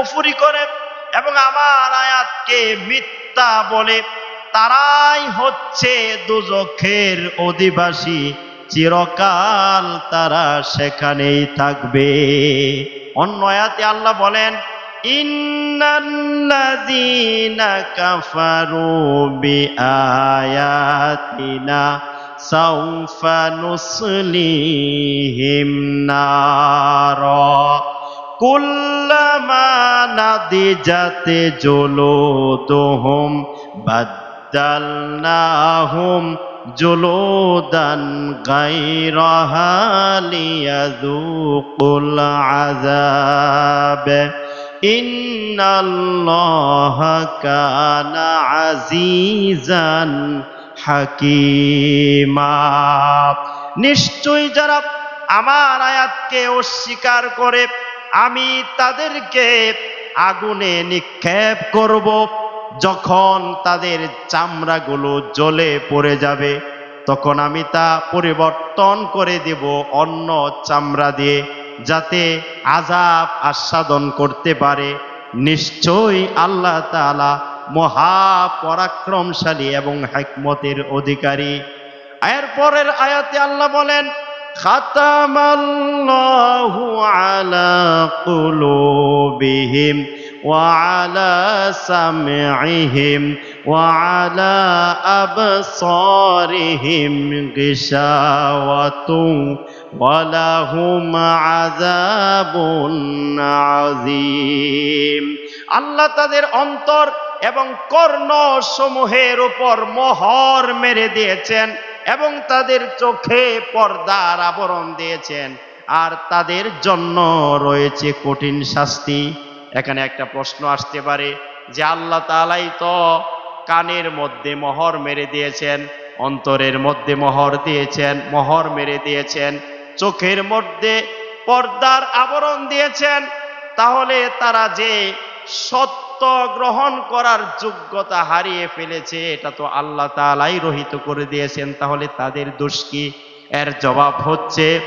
কুফুরি করে এবং আমার আয়াতকে মিথ্যা বলে তারাই হচ্ছে দুজখের অধিবাসী। চিরকাল তারা সেখানেই থাকবে। অন্য আয়াতে আল্লাহ বলেন, ইন্নাল্লাযীনা কাফারু বিআয়াতিনা সাউফা নুসলিহিম নারা। কুল্লামা নাদিজাতে জুলুদুহুম, বাদ্দালনাহুম জুলুদান গায়রাহা লিয়াযুকুল আযাব। ইন্নাল্লাহা কানা আজিজান হাকিমা। নিশ্চয়ই যারা আমার আয়াতকে অস্বীকার করে আমি তাদেরকে আগুনে নিক্ষেপ করব যখন তাদের চামড়াগুলো জ্বলে পড়ে যাবে। তখন আমি তা পরিবর্তন করে দেব অন্য চামড়া দিয়ে যাতে আজাব আস্বাদন করতে পারে। নিশ্চয়ই আল্লাহ তাআলা মহাপরাক্রমশালী এবং হেকমতের অধিকারী। এরপরের আয়াতে আল্লাহ বলেন খাতামাল্লাহু আলা কুলুবিহিম وعلى سمعهم وعلى أبصارهم غشاوة ولهم عذاب عظيم আল্লাহ তাদের অন্তর এবং কর্ণ সমূহের উপর মোহর মেরে দিয়েছেন এবং তাদের চোখে পর্দার আবরণ দিয়েছেন। আর তাদের জন্য রয়েছে কঠিন শাস্তি। এখানে একটা প্রশ্ন আসতে পারে যে আল্লাহ তালাই তো কানের মধ্যে মোহর মেরে দিয়েছেন, অন্তরের মধ্যে মোহর দিয়েছেন, মোহর মেরে দিয়েছেন, চোখের মধ্যে পর্দার আবরণ দিয়েছেন, তাহলে তারা যে সত্য গ্রহণ করার যোগ্যতা হারিয়ে ফেলেছে, এটা তো আল্লাহ তালাই রহিত করে দিয়েছেন, তাহলে তাদের দোষ কি? এর জবাব হচ্ছে,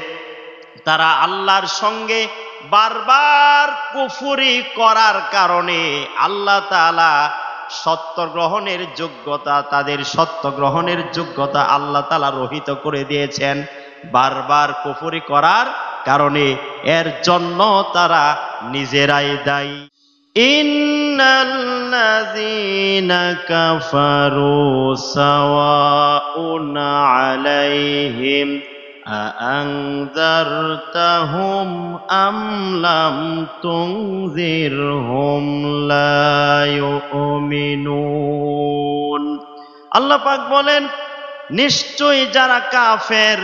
তারা আল্লাহর সঙ্গে বারবার কুফুরি করার কারণে আল্লাহ তাআলা সত্য গ্রহণের যোগ্যতা, তাদের সত্য গ্রহণের যোগ্যতা আল্লাহ তাআলা রহিত করে দিয়েছেন বারবার কুফুরি করার কারণে, এর জন্য তারা নিজেরাই দায়ী। ইন্নাল্লাযীনা কাফারু সাওয়াউন আলাইহিম أأنذرتهم أم لم تنذرهم لا يؤمنون আল্লাহ পাক বলেন নিশ্চয়ই যারা কাফের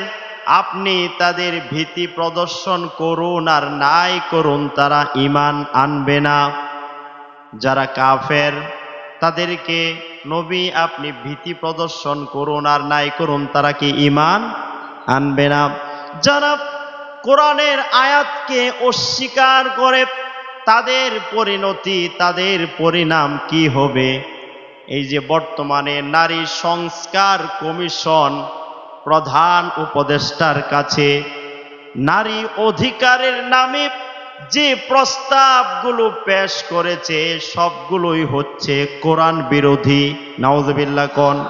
আপনি তাদের ভীতি প্রদর্শন করুন আর নাই করুন তারা ইমান আনবে না যারা কাফের, তাদেরকে নবী আপনি ভীতি প্রদর্শন করুন আর নাই করুন, তারা কি ইমান আনবে না? যারা কোরআনের আয়াতকে অস্বীকার করে, তাদের পরিণতি, তাদের পরিণাম কি হবে? এই যে বর্তমানে নারী সংস্কার কমিশন প্রধান উপদেষ্টার কাছে নারী অধিকারের নামে যে প্রস্তাবগুলো পেশ করেছে, সবগুলোই হচ্ছে কোরআন বিরোধী। নাউজবিল্লা কন।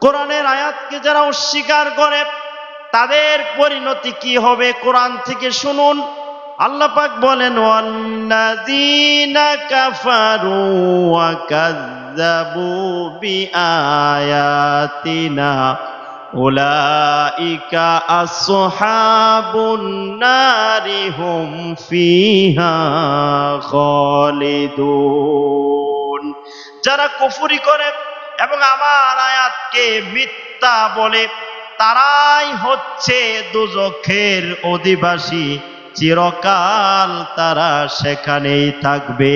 কোরআনের আয়াতকে যারা অস্বীকার করে, তাদের পরিণতি কি হবে কোরআন থেকে শুনুন। আল্লাহ পাক বলেন ওয়াল্লাযীনা কাফারু ওয়া কাযযাবু বিআয়াতিনা। উলাইকা আসহাবুন নারি হুম ফিহা খালিদুন। যারা কুফরি করে এবং আমার আয়াতকে মিথ্যা বলে, তারাই হচ্ছে দুজখের অধিবাসী। চিরকাল তারা সেখানেই থাকবে।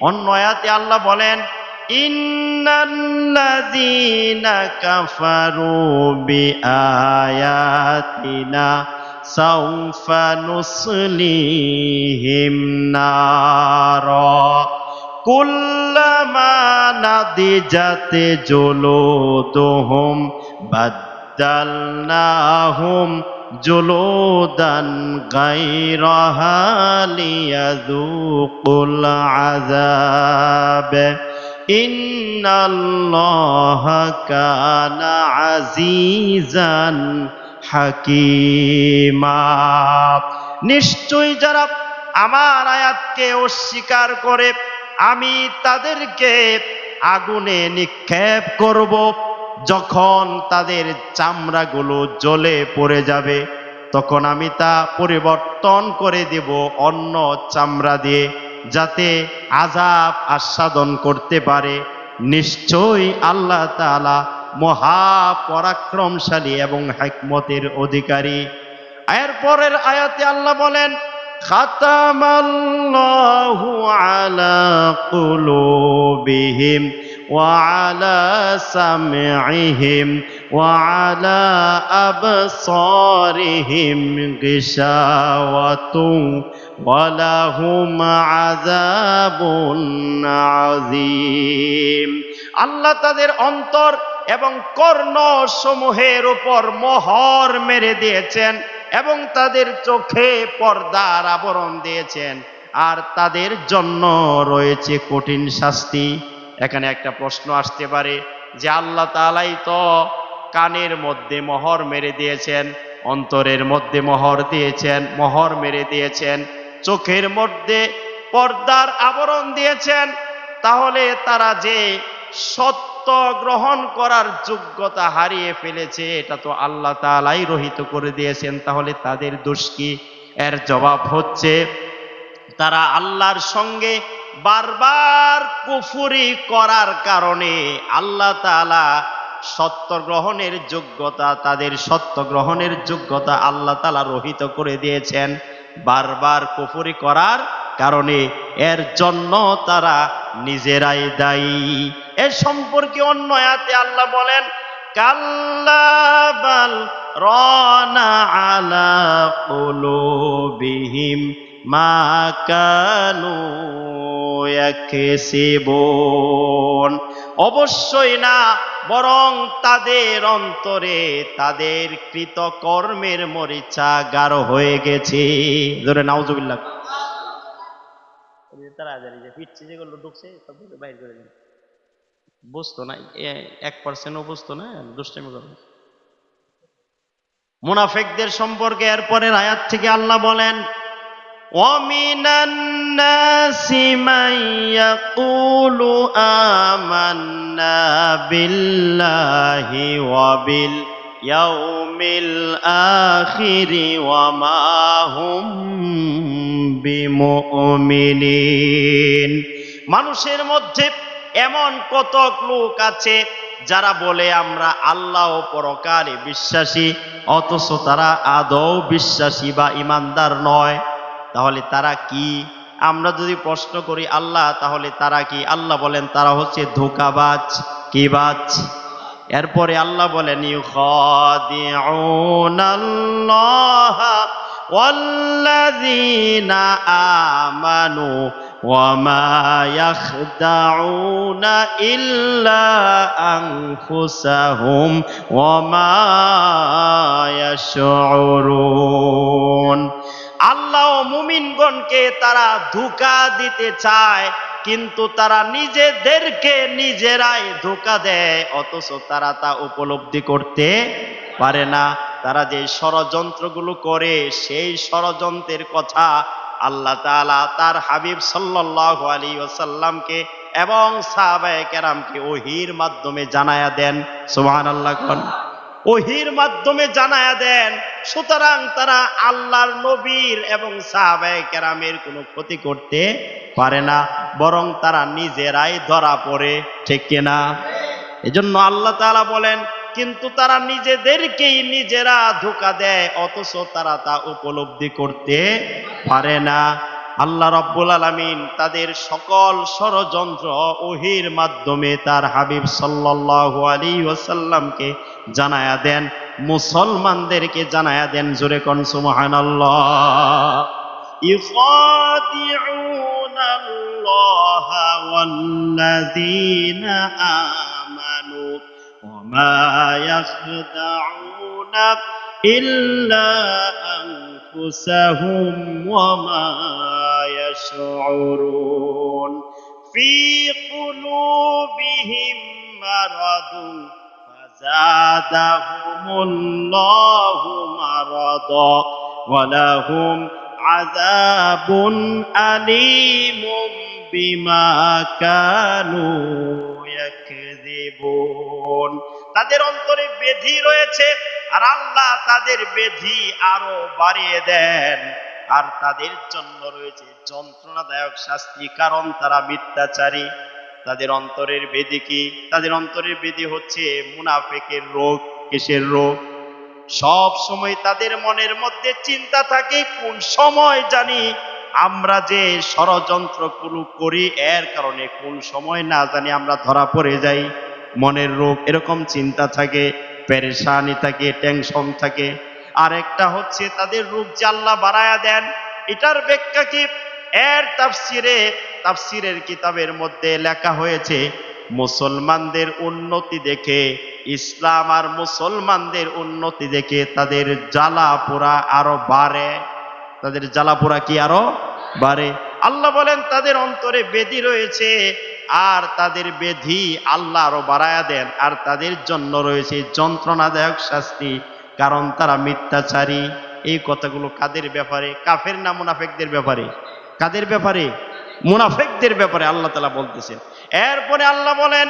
অন্য আয়াতে আল্লাহ বলেন ইন্নাল্লাযীনা কাফারু বিআয়াতিনা সাউফা নুসলিহিম নারা। কুল্লামা নাদিজাতে জুলুদুহুম বাদ্দালনাহুম জুলুদান গায়রাহা লিয়াযুকুল আযাব। ইন্নাল্লাহা আজিজান হাকিমা। নিশ্চয়ই যারা আমার আয়াতকে অস্বীকার করে, আমি তাদেরকে আগুনে নিক্ষেপ করব, যখন তাদের চামড়াগুলো জ্বলে পড়ে যাবে, তখন আমি তা পরিবর্তন করে দেব অন্য চামড়া দিয়ে। যাতে আজাব আস্বাদন করতে পারে নিশ্চয়ই আল্লাহ তাআলা মহাপরাক্রমশালী এবং হেকমতের অধিকারী এর পরের আয়াতে আল্লাহ বলেন খাতামাল্লাহু আলা কুলুবিহিম وعلى سمعهم وعلى أبصارهم غشاوة ওয়ালাহুম আযাবুন আযীম। আল্লাহ তাদের অন্তর এবং কর্ণ সমূহের উপর মোহর মেরে দিয়েছেন এবং তাদের চোখে পর্দার আবরণ দিয়েছেন। আর তাদের জন্য রয়েছে কঠিন শাস্তি। এখানে একটা প্রশ্ন আসতে পারে যে আল্লাহ তালাই তো কানের মধ্যে মোহর মেরে দিয়েছেন, অন্তরের মধ্যে মোহর দিয়েছেন, মোহর মেরে দিয়েছেন। চোখের মধ্যে পর্দার আবরণ দিয়েছেন, তাহলে তারা যে সত্য গ্রহণ করার যোগ্যতা হারিয়ে ফেলেছে, এটা তো আল্লাহ তালাই রহিত করে দিয়েছেন, তাহলে তাদের দোষ কি? এর জবাব হচ্ছে, তারা আল্লাহর সঙ্গে বারবার কুফুরি করার কারণে আল্লাহ তাআলা সত্য গ্রহণের যোগ্যতা, তাদের সত্য গ্রহণের যোগ্যতা আল্লাহ তাআলা রহিত করে দিয়েছেন। বারবার কুফুরি করার কারণে এর জন্য তারা নিজেরাই দায়ী। এর সম্পর্কে অন্য আয়াতে আল্লাহ বলেন কাল্লাবাল রনা আলা কুলুবিহিম মা কানু ইয়াকসিবুন। অবশ্যই না, বরং তাদের অন্তরে তাদের কৃত কর্মের মরিচা গাঢ় হয়ে গেছে। ধরে নাউজুবিল্লাহ। তাড়াতাড়ি যেগুলো ঢুকছে বুঝতো না এক না মুনাফেকদের সম্পর্কে এরপরের আয়াত থেকে আল্লাহ বলেন ومن الناس من يقول آمنا بالله وباليوم الآخر وما هم بمؤمنين মানুষের মধ্যে এমন কতক লোক আছে যারা বলে আমরা আল্লাহ ও পরকালে বিশ্বাসী অথচ তারা আদৌ বিশ্বাসী বা ইমানদার নয় তাহলে তারা কি আমরা যদি প্রশ্ন করি আল্লাহ তাহলে তারা কি আল্লাহ বলেন তারা হচ্ছে ধোকাবাজ কি বাজ এরপরে আল্লাহ বলেন ইউখাদিউনাল্লাহ والذين آمنوا وما يخدعون إلا أنفسهم وما يشعرون আল্লাহ মুমিনগণকে তারা ধোকা দিতে চায়, কিন্তু তারা নিজেদেরকে নিজেরাই ধোকা দেয়, অথচ তারা তা উপলব্ধি করতে পারে না। তারা যে ষড়যন্ত্রগুলো করে, সেই ষড়যন্ত্রের কথা আল্লাহ তাআলা তার হাবিব সাল্লাল্লাহু আলী ওসাল্লামকে এবং সাহাবায়ে কেরামকে ওহির মাধ্যমে জানায়া দেন। সুবহানাল্লাহ। কোন ওহির মাধ্যমে জানায়া দেন, সুতরাং তারা আল্লাহর নবীর এবং সাহাবায়ে কেরামের কোনো ক্ষতি করতে পারে না, বরং তারা নিজেরাই ধরা পড়ে, ঠিক কিনা এজন্য আল্লাহ তালা বলেন, কিন্তু তারা নিজেদেরকেই নিজেরা ধোকা দেয়, অথচ তারা তা উপলব্ধি করতে পারে না। আল্লাহ রব্বুল আলামিন তাদের সকল ষড়যন্ত্র ওহির মাধ্যমে তার হাবিব সাল্লাল্লাহু আলাইহি ওয়াসাল্লামকে জানায়া দেন মুসলমানদেরকে জানায়া দেন জোরে কোন সুবহানাল্লাহ يخادعون الله والذين آمنوا وما يخدعون إلا أنفسهم وما يشعرون في قلوبهم مرض فزادهم الله مرضا ولهم عذاب أليم بما كانوا يكذبون তাদের অন্তরে বেধি রয়েছে আর আল্লাহ তাদের বেধি আরো বাড়িয়ে দেন আর তাদের জন্য রয়েছে যন্ত্রণাদায়ক শাস্তি, কারণ তারা মিথ্যাচারী। তাদের অন্তরের বেদি কি? তাদের অন্তরের বেদি হচ্ছে মুনাফেকের রোগ, কিসের রোগ? সব সময় তাদের মনের মধ্যে চিন্তা থাকে, কোন সময় জানি আমরা যে ষড়যন্ত্র ষড়যন্ত্রগুলো করি, এর কারণে কোন সময় না জানি আমরা ধরা পড়ে যাই। মনের রোগ এরকম চিন্তা থাকে, পেরেশানি থাকে, টেনশন থাকে। আর একটা হচ্ছে তাদের রূপ আল্লাহ বাড়ায়া দেন, এটার ব্যাখ্যা কি? এর তাফসিরে, তাফসিরের কিতাবের মধ্যে লেখা হয়েছে, মুসলমানদের উন্নতি দেখে, ইসলাম আর মুসলমানদের উন্নতি দেখে তাদের জ্বালা পোড়া আরও বাড়ে। তাদের জ্বালা পোড়া কি আরও বাড়ে? আল্লাহ বলেন, তাদের অন্তরে বেদি রয়েছে, আর তাদের বেধি আল্লাহ আরও বাড়ায়া দেন, আর তাদের জন্য রয়েছে যন্ত্রণাদায়ক শাস্তি, কারণ তারা মিথ্যাচারী। এই কথাগুলো কাদের ব্যাপারে? কাফের না মুনাফেকদের ব্যাপারে? কাদের ব্যাপারে মুনাফেকদের ব্যাপারে আল্লাহ তালা বলতেছেন এরপরে আল্লাহ বলেন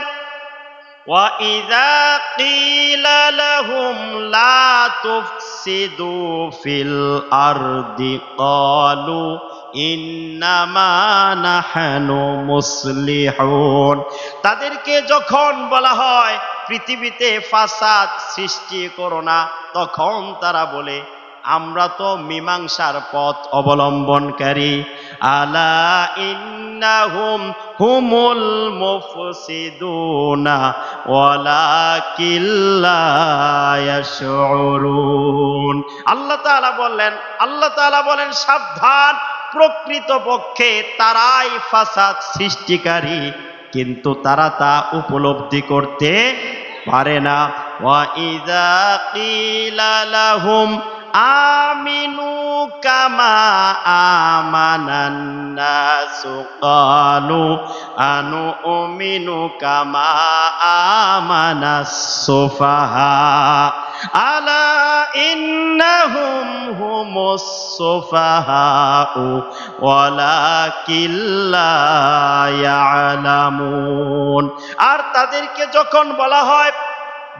وَإِذَا قِيلَ لَهُمْ لَا تُفْسِدُوا فِي الْأَرْضِ قَالُوا إِنَّمَا نَحْنُ مُصْلِحُونَ তাদেরকে যখন বলা হয় পৃথিবীতে ফাসাদ সৃষ্টি করো না তখন তারা বলে আমরা তো মীমাংসার পথ অবলম্বনকারী আলা ইন্নাহুম হুমুল মুফসিদুনা আল্লাহ তাআলা বললেন, আল্লাহ তাআলা বলেন, সাবধান, প্রকৃত পক্ষে তারাই ফাসাদ সৃষ্টিকারী, কিন্তু তারা তা উপলব্ধি করতে পারে না। ওয়াইদা কিলা লাহুম কামা আমানান নাসু ক্বালু আনু উমিনু কামা আমানাস সুফাহা আলা ইন্নাহুম হুমুস সুফাহাউ ওয়ালাকিন লা ইয়ালামুন আর তাদেরকে যখন বলা হয়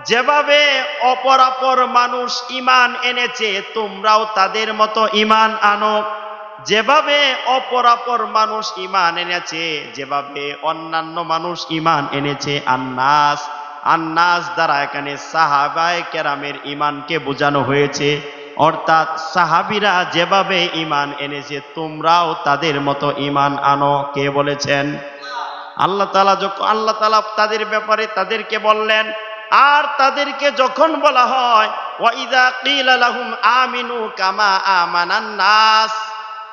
যেভাবে অপরাপর মানুষ ইমান এনেছে, তোমরাও তাদের মতো ইমান আনো। যেভাবে অপরাপর মানুষ ইমান এনেছে, যেভাবে অন্যান্য মানুষ ইমান এনেছে, আন্নাস আন্নাস দ্বারা এখানে সাহাবায় কেরামের ইমানকে বোঝানো হয়েছে। অর্থাৎ সাহাবিরা যেভাবে ইমান এনেছে, তোমরাও তাদের মতো ইমান আনো। কে বলেছেন? আল্লাহ তালা যখন, আল্লাহ তালা তাদের ব্যাপারে তাদেরকে বললেন আর তাদেরকে যখন বলা হয় আমিনু নাস,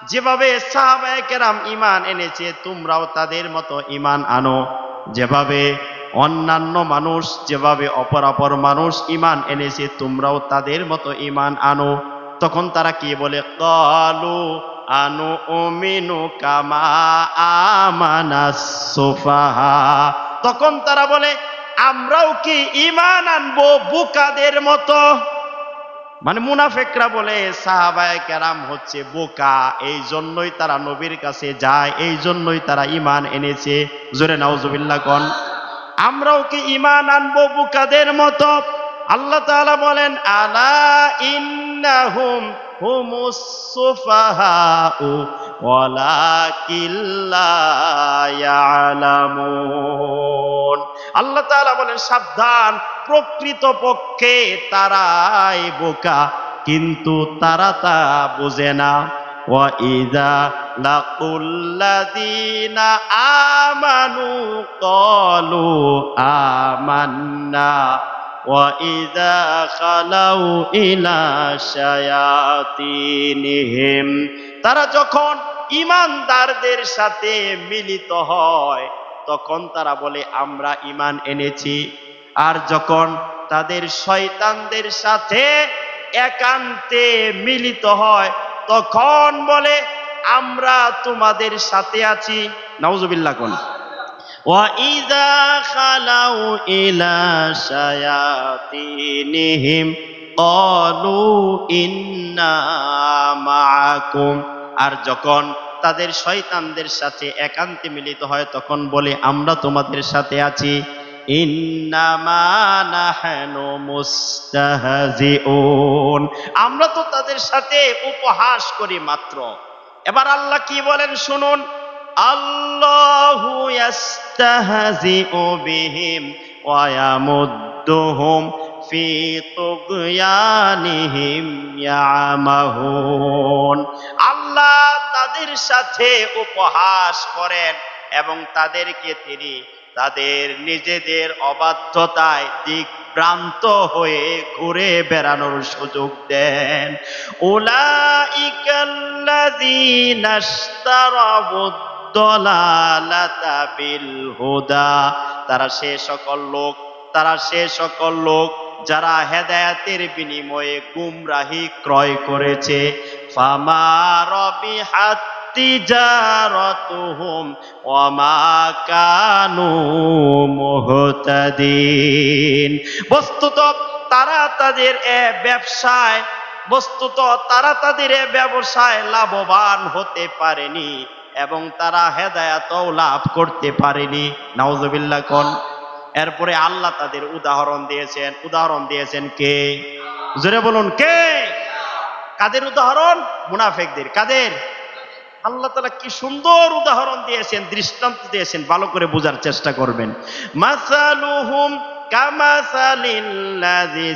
যেভাবে সাহাবায়ে ইমান এনেছে, তোমরাও তাদের মতো ইমান আনো। যেভাবে অন্যান্য মানুষ, যেভাবে অপর অপর মানুষ ইমান এনেছে, তোমরাও তাদের মতো ইমান আনো। তখন তারা কি বলে? কালু আনু উমিনু কামা আমানাস সুফাহা। তখন তারা বলে আমরাও কি ইমান আনব বোকাদের মতো? মানে মুনাফেকরা বলে, সাহাবায় কেরাম হচ্ছে বোকা এই জন্যই তারা নবীর কাছে যায় এই জন্যই তারা ইমান এনেছে। জোরে নাউজুবিল্লাহ কন। আমরাও কি ইমান আনব বোকাদের মতো? আল্লাহ বলেন, আলা ইন্নাহুম হুমুস সুফাহাউ ওয়ালাকিল্লা ইয়ালামুন আল্লাহ তাআলা বলেন সাবধান প্রকৃত পক্ষে তারাই বোকা কিন্তু তারা তা বোঝে না وَإِذَا لَقُوا الَّذِينَ آمَنُوا قَالُوا آمَنَّا وَإِذَا خَلَوْا إِلَى شَيَاطِينِهِمْ তারা যখন ইমানদারদের সাথে মিলিত হয় তখন তারা বলে আমরা ইমান এনেছি আর যখন তাদের শয়তানদের সাথে একান্তে মিলিত হয় তখন বলে আমরা তোমাদের সাথে আছি নাউজুবিল্লাহ কোন وَإِذَا خَلَوْا إِلَى شَيَاطِينِهِمْ قَالُوا إِنَّا مَعَكُمْ আর যখন তাদের শয়তানদের সাথে একান্তে মিলিত হয় তখন বলে আমরা তোমাদের সাথে আছি ইন্নামা নাহনু মুস্তাহজিউন আমরা তো তাদের সাথে উপহাস করি মাত্র এবার আল্লাহ কি বলেন শুনুন আল্লাহু ইয়াস্তাহজিউ বিহিম ওয়া ইয়ামুদ্দুহুম ফি ইয়ামাহুন। আল্লাহ তাদের সাথে উপহাস করেন এবং তাদেরকে তিনি তাদের নিজেদের অবাধ্যতায় দিকভ্রান্ত হয়ে ঘুরে বেড়ানোর সুযোগ দেন। উলাইকাল্লাযীনা ইশতারাবুদ-দালালাতা বিল হুদা তারা সে সকল লোক, তারা সে সকল লোক যারা হেদায়াতের বিনিময়ে গুমরাহি ক্রয় করেছে। ফামা রবিহাত তিজারতুহুম ওয়ামা কানু মুহতাদিন। বস্তুত তারা তাদের এ ব্যবসায়, বস্তুত তারা তাদের এ ব্যবসায় লাভবান হতে পারেনি। এবং তারা হেদায়াতও লাভ করতে পারেনি। নাউজুবিল্লাহ কোন? এরপরে আল্লাহ তাদের উদাহরণ দিয়েছেন। উদাহরণ দিয়েছেন কে? জোরে বলুন, কে? কাদের উদাহরণ? মুনাফেকদের। কাদের? আল্লাহ তালা কি সুন্দর উদাহরণ দিয়েছেন, দৃষ্টান্ত দিয়েছেন, ভালো করে বোঝার চেষ্টা করবেন। মাসালুহুম কামাসালিল্লাযী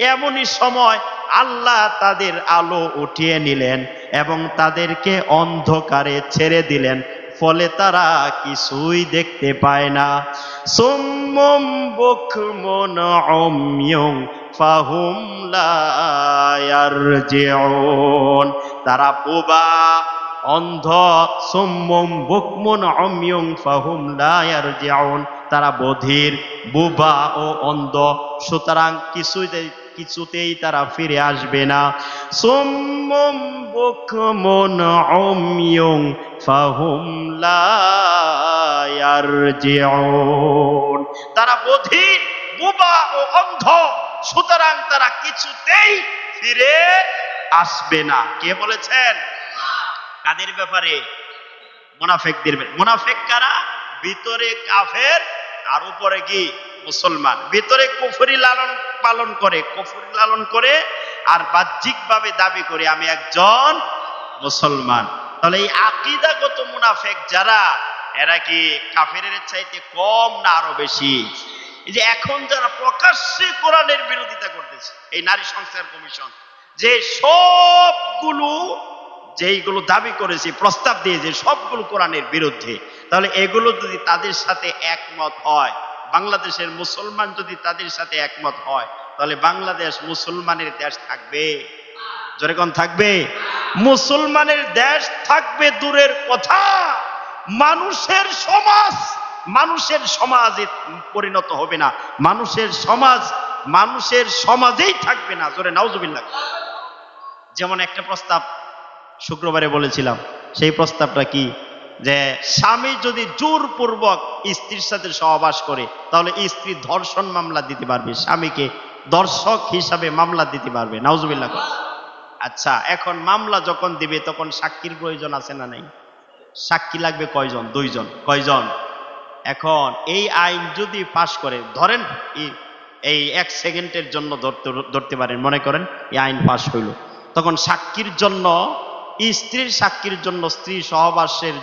এমনই সময় আল্লাহ তাদের আলো উঠিয়ে নিলেন এবং তাদেরকে অন্ধকারে ছেড়ে দিলেন। ফলে তারা কিছুই দেখতে পায় না। সুম্মুম বুকমুন উময়ুং ফাহুম তারা বোবা, অন্ধ, সুম্মুম বুকমুন উময়ুং ফাহুম লা ইয়ারজিউন। তারা বধির, বুবা ও অন্ধ। সুতরাং কিছুই কিছুতেই তারা ফিরে আসবে না। সুম্মুম উময়ুং ফাহুম তারা বধির, বুবা ও অন্ধ, সুতরাং তারা কিছুতেই ফিরে আসবে না। কে বলেছেন? কাদের ব্যাপারে? মোনাফেকদের মোনাফেক কারা? ভিতরে কাফের আর উপরে কি? মুসলমান। ভিতরে কুফরি লালন পালন করে, কুফরি লালন করে আর বাহ্যিকভাবে দাবি করে, আমি একজন মুসলমান। তাহলে এই আকিদাগত মুনাফেক যারা, এরা কি কাফের চাইতে কম না আরও বেশি? এই যে এখন যারা প্রকাশ্যে কোরআনের বিরোধিতা করতেছে, এই নারী সংস্কার কমিশন, যে সবগুলো, যেইগুলো দাবি করেছে, প্রস্তাব দিয়েছে, সবগুলো কোরআনের বিরুদ্ধে, তাহলে এগুলো যদি তাদের সাথে একমত হয় বাংলাদেশের মুসলমান যদি তাদের সাথে একমত হয়, তাহলে বাংলাদেশ মুসলমানের দেশ থাকবে। যেরকম থাকবে? মুসলমানের দেশ থাকবে দূরের কথা। মানুষের সমাজ, মানুষের সমাজে পরিণত হবে না। মানুষের সমাজ, মানুষের সমাজেই থাকবে না। জোরে নাউজুবিল্লাহ। যেমন একটা প্রস্তাব শুক্রবারে বলেছিলাম, সেই প্রস্তাবটা কি? যে স্বামী যদি জোরপূর্বক স্ত্রীর সাথে সহবাস করে, তাহলে স্ত্রী ধর্ষণ মামলা দিতে পারবে, স্বামীকে দর্শক হিসাবে মামলা দিতে পারবে। নাউজুবিল্লাহ। আচ্ছা এখন মামলা যখন দিবে, তখন সাক্ষীর প্রয়োজন আছে না নাই? সাক্ষী লাগবে কয়জন? দুইজন। কয়জন? এখন এই আইন যদি পাশ করে, ধরেন এই এক সেকেন্ডের জন্য ধরতে ধরতে পারেন, মনে করেন এই আইন পাশ হইল, তখন সাক্ষীর জন্য স্ত্রীর সাক্ষীর জন্য স্ত্রী সহবাসের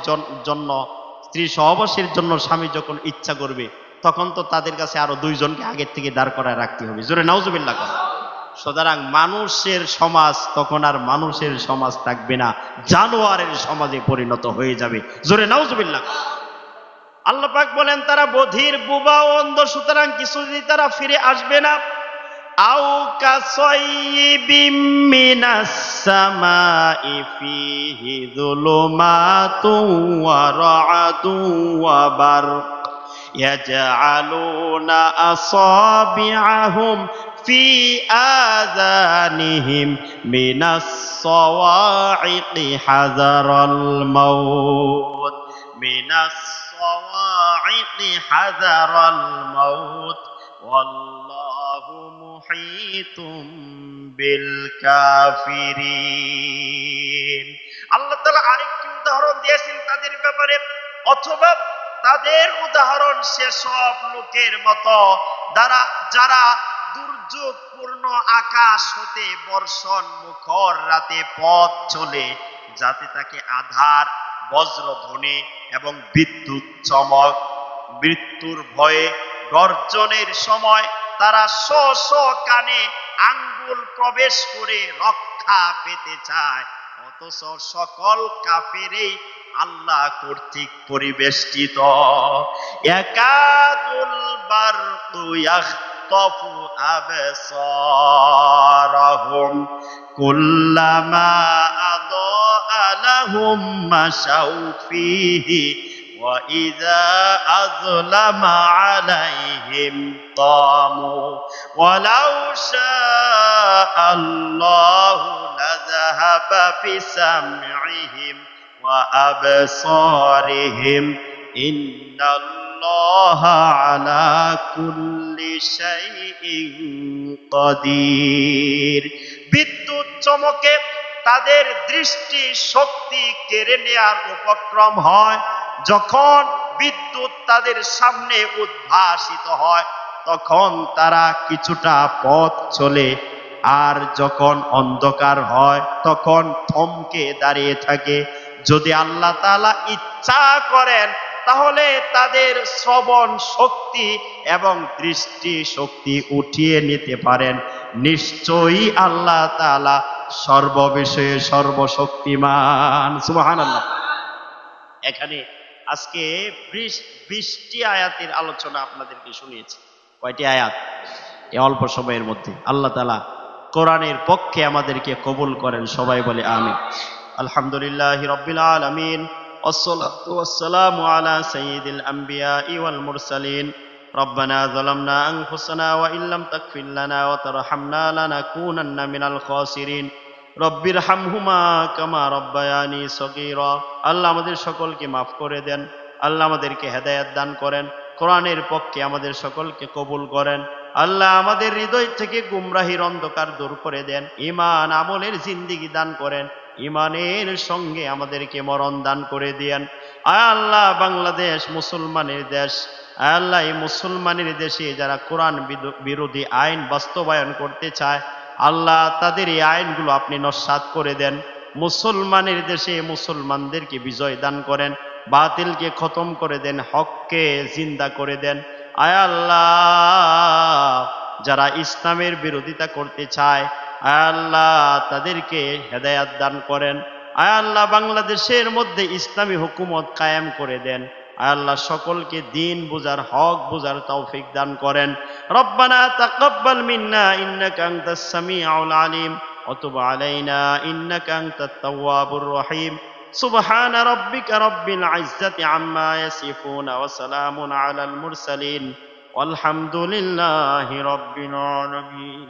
জন্য, স্ত্রী সহবাসের জন্য স্বামী যখন ইচ্ছা করবে, তখন তো তাদের কাছে আরও দুইজনকে আগের থেকে দাঁড় করায় রাখতে হবে। জোরে নাউজুবিল্লাহ করে। সুতরাং মানুষের সমাজ তখন আর মানুষের সমাজ থাকবে না, জানোয়ারের সমাজে পরিণত হয়ে যাবে। জোরে নাউজুবিল্লাহ আল্লাহ পাক বলেন, তারা বধির বুবা অন্ধ, সুতরাং কিছুদিন তারা ফিরে আসবে না। أو كصيب من السماء فيه ظلمات ورعد وبرق يجعلون أصابعهم في آذانهم من الصواعق حذر الموت من الصواعق حذر الموت والله محيط بالكافرين আল্লাহ তাআলা আরেকটি উদাহরণ দিয়েছেন তাদের ব্যাপারে অথবা তাদের উদাহরণ সেসব লোকের মতো যারা যারা দুর্যোগপূর্ণ আকাশ হতে বর্ষণ মুখর রাতে পথ চলে যাতে তাকে আধার বজ্রধ্বনি এবং বিদ্যুৎ চমক মৃত্যুর ভয়ে গর্জনের সময় তারা স স কানে আঙ্গুল প্রবেশ করে রক্ষা পেতে চায়। অথচ সকল কাফেরেই আল্লাহ কর্তৃক পরিবেষ্টিত। একাদুল বারকু ইয়াখতাফু আবসারাহুম, কুল্লামা আদাআ লাহুম মাশাউ وإذا أظلم عليهم قاموا ولو شاء الله لذهب بسمعهم وأبصارهم إن الله على كل شيء قدير বিদ্যুৎ চমকে তাদের দৃষ্টি শক্তি কেড়ে নেয়ার উপক্রম হয় যখন বিদ্যুৎ তাদের সামনে উদ্ভাসিত হয়, তখন তারা কিছুটা পথ চলে। আর যখন অন্ধকার হয়, তখন থমকে দাঁড়িয়ে থাকে। যদি আল্লাহ তাআলা ইচ্ছা করেন, তাহলে তাদের শ্রবণ শক্তি এবং দৃষ্টি শক্তি উঠিয়ে নিতে পারেন। নিশ্চয়ই আল্লাহ তালা সর্ববিষয়ে সর্বশক্তিমান। সুবহানাল্লাহ। এখানে আজকে বিশ- বিশটি আয়াতের আলোচনা আপনাদেরকে শুনিয়েছি কয়টি আয়াত এই অল্প সময়ের মধ্যে আল্লাহ তালা কোরআনের পক্ষে আমাদেরকে কবুল করেন সবাই বলে আমি আলহামদুলিল্লাহ রব্বিল আলমিন والسلام على سيد الأنبياء والمرسلين ربنا ظلمنا أنفسنا وإن لم تغفر لنا وترحمنا لنكونن من الخاسرين রব্বির হামহুমা কামা রব্বায়ানি সগীরা। আল্লাহ আমাদের সকলকে মাফ করে দেন। আল্লাহ আমাদেরকে হেদায়েত দান করেন। কোরআনের পক্ষে আমাদের সকলকে কবুল করেন। আল্লাহ আমাদের হৃদয় থেকে গুমরাহির অন্ধকার দূর করে দেন। ইমান আমলের জিন্দিগি দান করেন। ইমানের সঙ্গে আমাদেরকে মরণ দান করে দেন। আল্লাহ, বাংলাদেশ মুসলমানের দেশ। আল্লাহ, এই মুসলমানের দেশে যারা কোরআন বিরো- বিরোধী আইন বাস্তবায়ন করতে চায় আল্লাহ তাদের এই আইনগুলো আপনি নস্বাত করে দেন। মুসলমানের দেশে মুসলমানদেরকে বিজয় দান করেন, বাতিলকে খতম করে দেন, হককে জিন্দা করে দেন। আয় আল্লাহ, যারা ইসলামের বিরোধিতা করতে চায়, আয় আল্লাহ, তাদেরকে হেদায়াত দান করেন। আয় আল্লাহ, বাংলাদেশের মধ্যে ইসলামী হুকুমত কায়েম করে দেন। আল্লাহ সকলকে দিন বুঝার হক বুঝার তৌফিক দান করেন রব্বানা তাকাব্বাল মিন্না ইন্নাকা আনতাস সামিউল আলিম وتب علينا إنك أنت التواب الرحيم سبحان ربك رب العزة عما يصفون وسلام على المرسلين والحمد لله رب العالمين